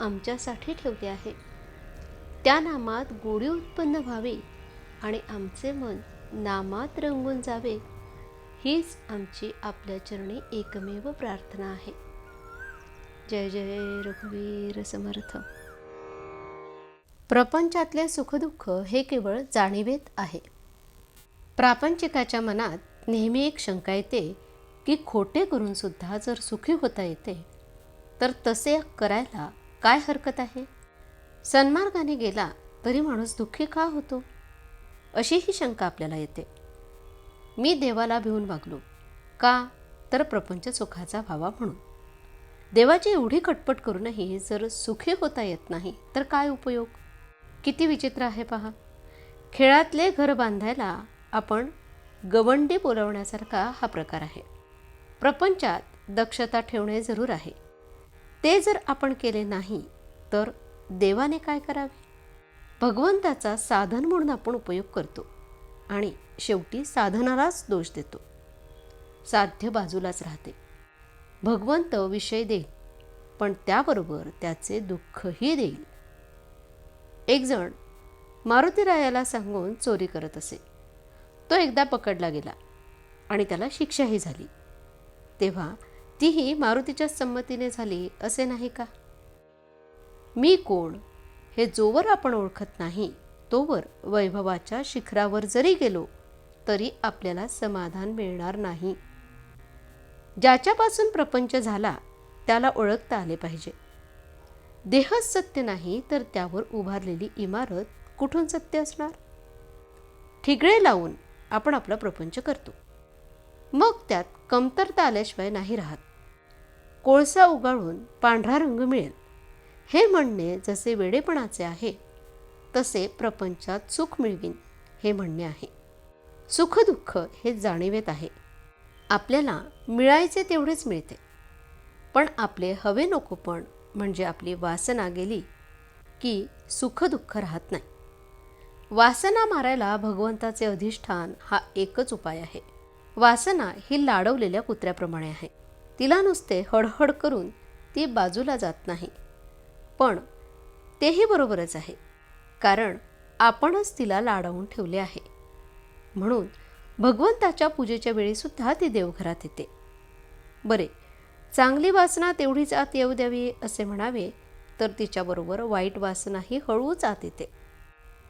आमच्यासाठी ठेवले आहे. त्या नामात गोडी उत्पन्न व्हावी आणि आमचे मन नामात रंगून जावे हीच आमची आपल्या चरणी एकमेव प्रार्थना आहे. जय जय रघुवीर समर्थ. प्रपंचातले सुखदुःख हे केवळ जाणीवेत आहे. प्रापंचिकाच्या मनात नेहमी एक शंका येते की खोटे करून सुद्धा जर सुखी होता येते तर तसे करायला काय हरकत आहे? सन्मार्गाने गेला तरी माणूस दुःखी का होतो? अशी ही शंका आपल्याला येते. मी देवाला भिवून वागलो. का? तर प्रपंच सुखाचा व्हावा म्हणून. देवाची एवढी खटपट करूनही जर सुखी होता येत नाही तर काय उपयोग? किती विचित्र आहे पहा. खेळातले घर बांधायला आपण गवंडी बोलवण्यासारखा हा प्रकार आहे. प्रपंचात दक्षता ठेवणे जरूर आहे. ते जर आपण केले नाही तर देवाने काय करावे? भगवंताचा साधन म्हणून आपण उपयोग करतो आणि शेवटी साधनालाच दोष देतो. साध्य बाजूलाच राहते. भगवंत विषय देईल पण त्याबरोबर त्याचे दुःखही देईल. एकजण मारुतीरायाला सांगून चोरी करत असे. तो एकदा पकडला गेला आणि त्याला शिक्षाही झाली. तेव्हा तीही मारुतीच्या संमतीने झाली असे नाही का? मी कोण? हे जोवर आपण ओळखत नाही तोवर वैभवाच्या शिखरावर जरी गेलो तरी आपल्याला समाधान मिळणार नाही. ज्याच्यापासून प्रपंच झाला त्याला ओळखता आले पाहिजे. देहच सत्य नाही तर त्यावर उभारलेली इमारत कुठून सत्य असणार? ठिगळे लावून आपण आपला प्रपंच करतो. मग त्यात कमतरता आल्याशिवाय नाही राहत. कोळसा उगाळून पांढरा रंग मिळेल. हे म्हणणे जसे वेडेपणाचे आहे तसे प्रपंचात सुख मिळवीन हे म्हणणे आहे. सुखदुःख हे जाणीवेत आहे. आपल्याला मिळायचे तेवढेच मिळते. पण आपले हवे नकोपण म्हणजे आपली वासना गेली की सुखदुःख राहत नाही. वासना मारायला भगवंताचे अधिष्ठान हा एकच उपाय आहे. वासना ही लाडवलेल्या कुत्र्याप्रमाणे आहे. तिला नुसते हडहड करून ती बाजूला जात नाही. पण तेही बरोबरच आहे कारण आपणच तिला लाडवून ठेवले आहे. म्हणून भगवंताच्या पूजेच्या वेळीसुद्धा ती देवघरात येते. बरे चांगली वासना तेवढीच आत येऊ द्यावी असे म्हणावे तर तिच्याबरोबर वाईट वासनाही हळूच आत येते.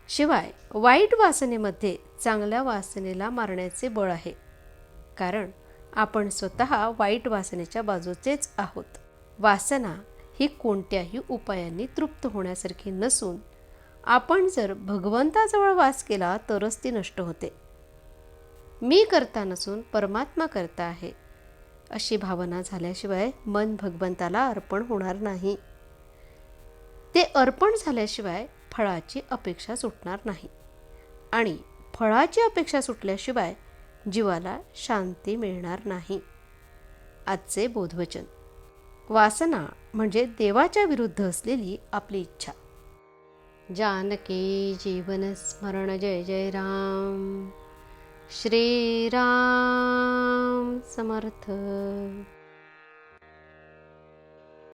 शिवाय वाईट वासनेमध्ये चांगल्या वासनेला मारण्याचे बळ आहे कारण आपण स्वतः वाईट वासनेच्या बाजूचेच आहोत. वासना ही कोणत्याही उपायांनी तृप्त होण्यासारखी नसून आपण जर भगवंताजवळ वास केला तरच ती नष्ट होते. मी करता नसून परमात्मा करता आहे अशी भावना झाल्याशिवाय मन भगवंताला अर्पण होणार नाही. ते अर्पण झाल्याशिवाय फळाची अपेक्षा सुटणार नाही आणि फळाची अपेक्षा सुटल्याशिवाय जीवाला शांती मिळणार नाही. आजचे बोधवचन. वासना म्हणजे देवाच्या विरुद्ध असलेली आपली इच्छा. जानकी जीवन स्मरण जय जय राम. श्रीराम समर्थ.